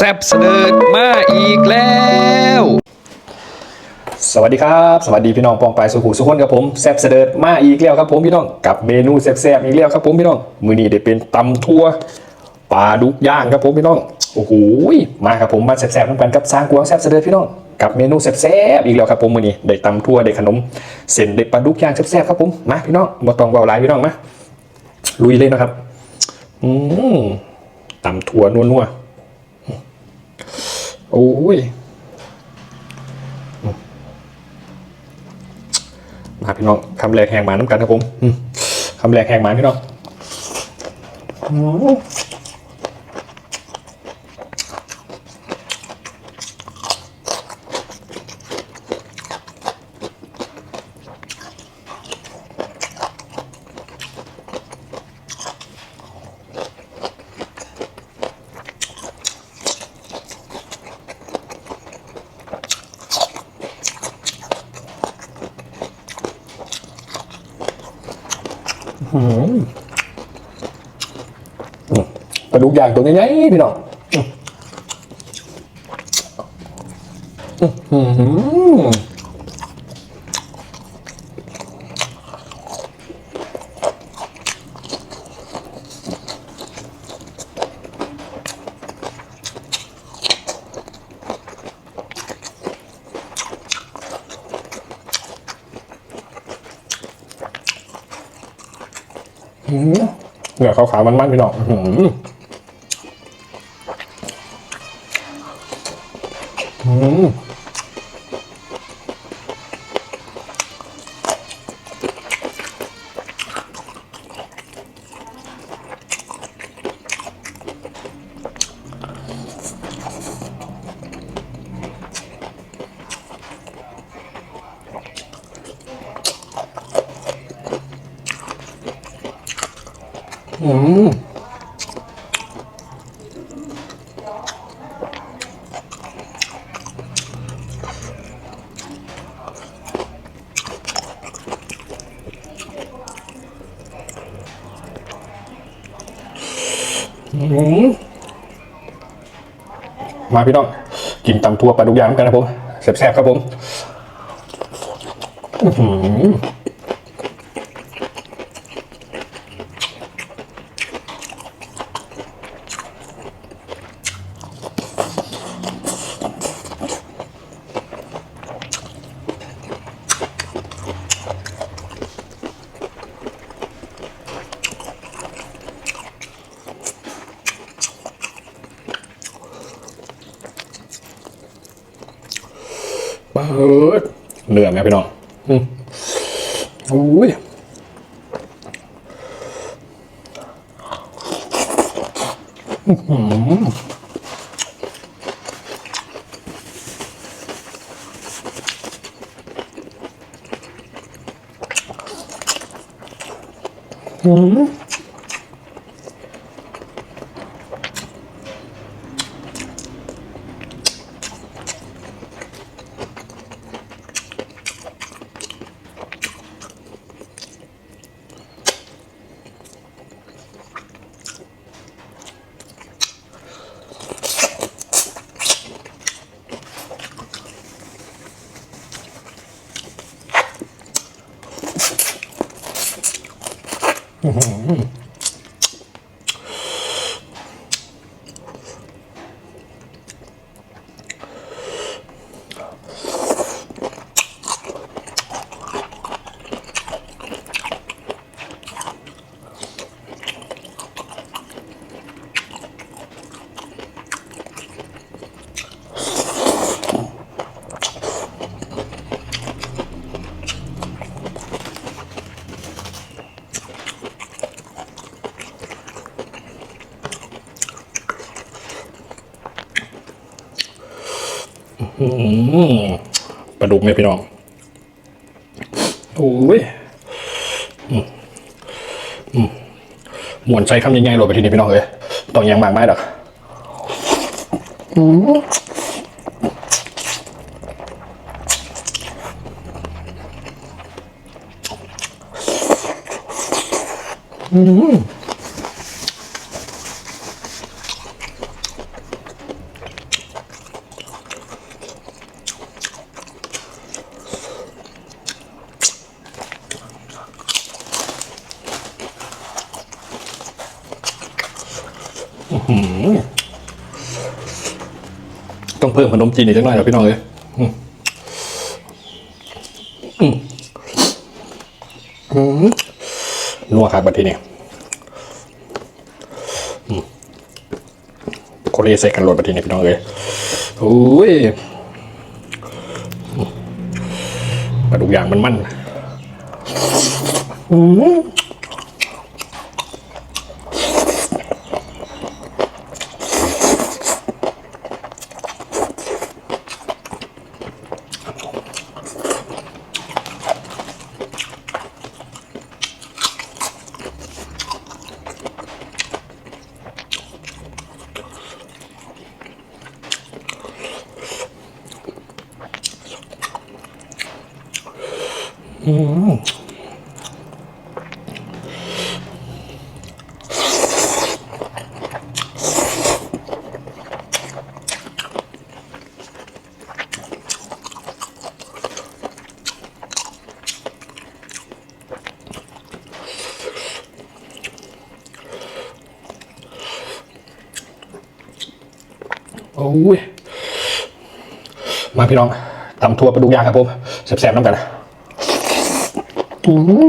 แซบเสดิร์ดมาอีกแล้ว สวัสดีครับ สวัสดีพี่น้องปองปายสุขุสุขคนครับผมแซบเสดิร์ดมาอีกแล้วครับผมพี่น้องกับเมนูแซ่บๆอีกแล้วครับผมพี่น้องมือนี้ได้เป็นตำทั่วปลาดุกย่างครับผมพี่น้องโอ้โหมาครับผมมาแซ่บๆน้ำกันกับสร้างกวางแซ่บเสดิร์ดพี่น้องกับเมนูแซ่บๆอีกแล้วครับผมมือนี้ได้ตำทั่วได้ขนมเส้นได้ปลาดุกย่างแซ่บๆครับผมมาพี่น้องมาตองเบาหลายพี่น้องมาลุยเลยนะครับอืมตำทั่วนัวๆ โอ้ยมาพี่น้องคำแรกแหงหมาน้ำกันครับผมคำแรกแหงหมาพี่น้อง ปลาดุกย่างตัวใหญ่ๆพี่น้องอืม เนื้อขาวๆมันๆพี่น้อง อืมมาพี่น้อง กินตำทั่วปลาดุกย่างกันนะผมแซ่บๆครับผม อื อหือเปิดเนื้อไหมพี่น้องอืมอุ้ยอื้อหืออืม อื ปลาดุกเนี่ยพี่น้องโอ้ยอืมอืมหมวนใจคำยังไงโหลดไปทีนี้พี่น้องเลยต้องยังมากไม่ดอกอืมอืม อื้อหือต้องเพิ่มขนมจีนอีกจังหน่อยเหรอพี่น้องเลยอืมอืมอืมนัวครับบัดทีนี้อืมโคเรใส่กันโหลดบัดทีนี้พี่น้องเลยโอ้ยมปลาดุกย่างมันมันอืม โอ้ย มาพี่น้องตำทั่วปลาดุกย่างครับผมแซ่บๆน้ำกันนะ อื้อ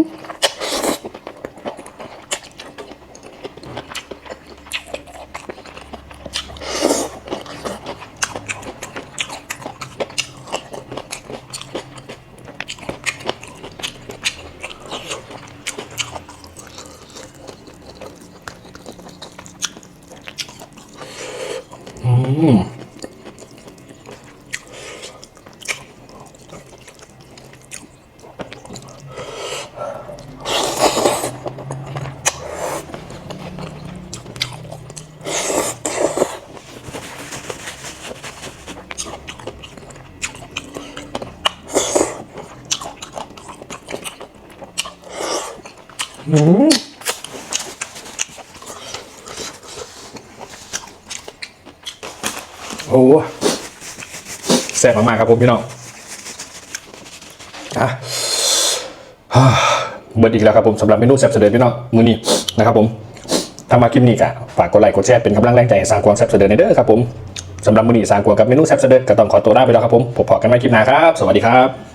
โอ้แซ่บมากๆครับผมพี่น้องอะเบิร์ดอีกแล้วครับผมสำหรับเมนูแซ่บเสด็จพี่น้องมือนี้นะครับผมถ้ามาคลิปนี้ก็ฝากกดไลค์กดแชร์เป็นกำลังแรงใจให้สร้างความแซ่บเสด็จในเด้อครับผมสำหรับมือนี้สร้างความกับเมนูแซ่บเสด็จก็ต้องขอตัวลาไปแล้วครับผมพบกันใหม่คลิปหน้าครับ สวัสดีครับ